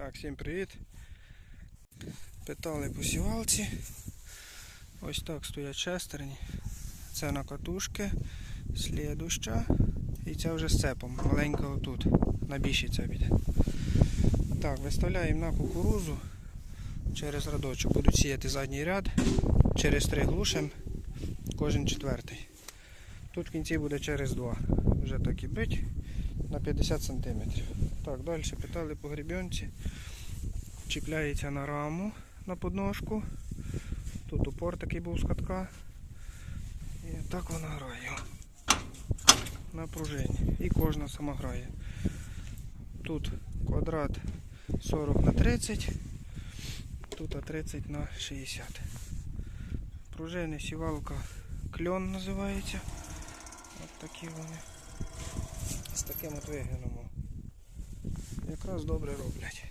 Так, всім привіт. Питали по сівалці. Ось так стоять шестерні. Це на катушки, слідуща. І ця вже з цепом. Маленька отут. На більшій цеп іде. Так, виставляємо на кукурузу через радочок. Будуть сіяти задній ряд. Через три глушим. Кожен четвертий. Тут в кінці буде через два. Вже так і бить на 50 см. Так, далі питали по гребінці. Чіпляється на раму на подножку. Тут упор такий був з катка. І так вона грає. На пружині. І кожна сама грає. Тут квадрат 40 на 30, тут 30 на 60. Пружини сівалка кльон називається. От такі вони. З таким от виглядом. Якраз добре роблять.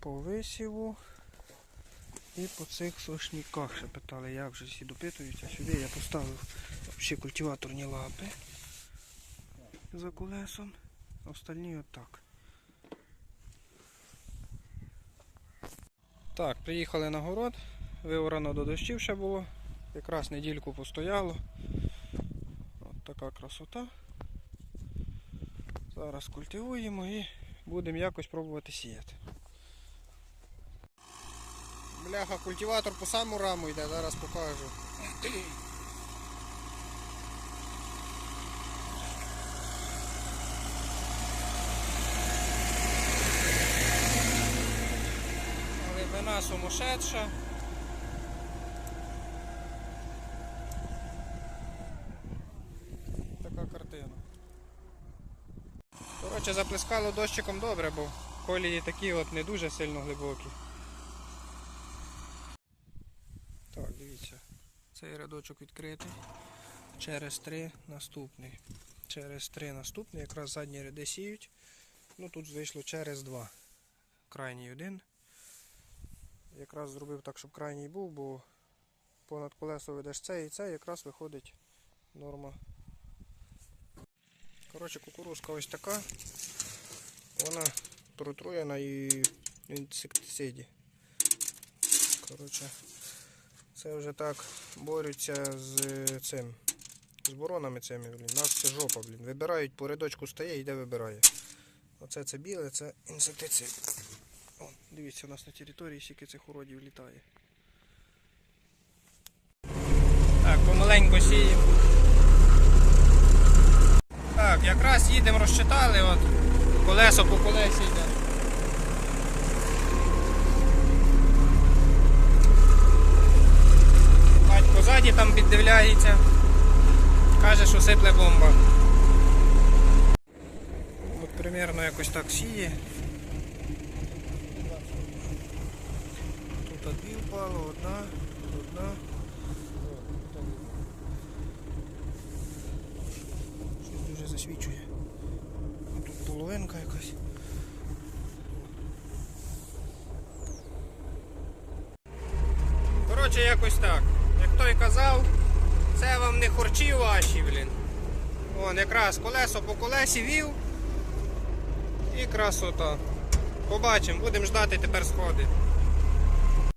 По висіву і по цих сошніках ще питали, як вже всі допитуються. Сюди я поставив ще культиваторні лапи за колесом. Остальні отак. Так, приїхали на город. Виорано до дощів ще було. Якраз недільку постояло. Така красота. Зараз культивуємо і будемо якось пробувати сіяти. Бляха, культиватор по саму раму йде, зараз покажу. Глибина сумасшедша. Така картина. Коротше, заплескало дощиком добре, бо колії такі от не дуже сильно глибокі. Так, дивіться. Цей рядочок відкритий. Через три наступний. Через три наступний, якраз задні ряди сіють. Ну тут вийшло через два. Крайній один. Якраз зробив так, щоб крайній був, бо понад колесо ведеш це і це, якраз виходить норма. Коротше, кукурузка ось така. Вона протруєна і інсектициді. Коротше, це вже так борються з цим. З боронами цими, блін. Нас це жопа, блін. Вибирають по рядочку стає йде вибирає. Оце це біле, це інсектицид. О, дивіться, у нас на території скільки цих уродів літає. Так, помаленьку сіємо. Так, якраз їдемо, розчитали, от колесо по колесі йде. Батько ззаді там піддивляється. Каже, що сипле бомба. От примерно якось так сіє. Тут дві впало, одна, одна. Щось дуже засвічує. А Тут половинка якась. Коротше, якось так. Як той казав, це вам не хорчі ваші, блін. Вон якраз колесо по колесі вів. І красота. Побачимо, будемо ждати тепер сходи.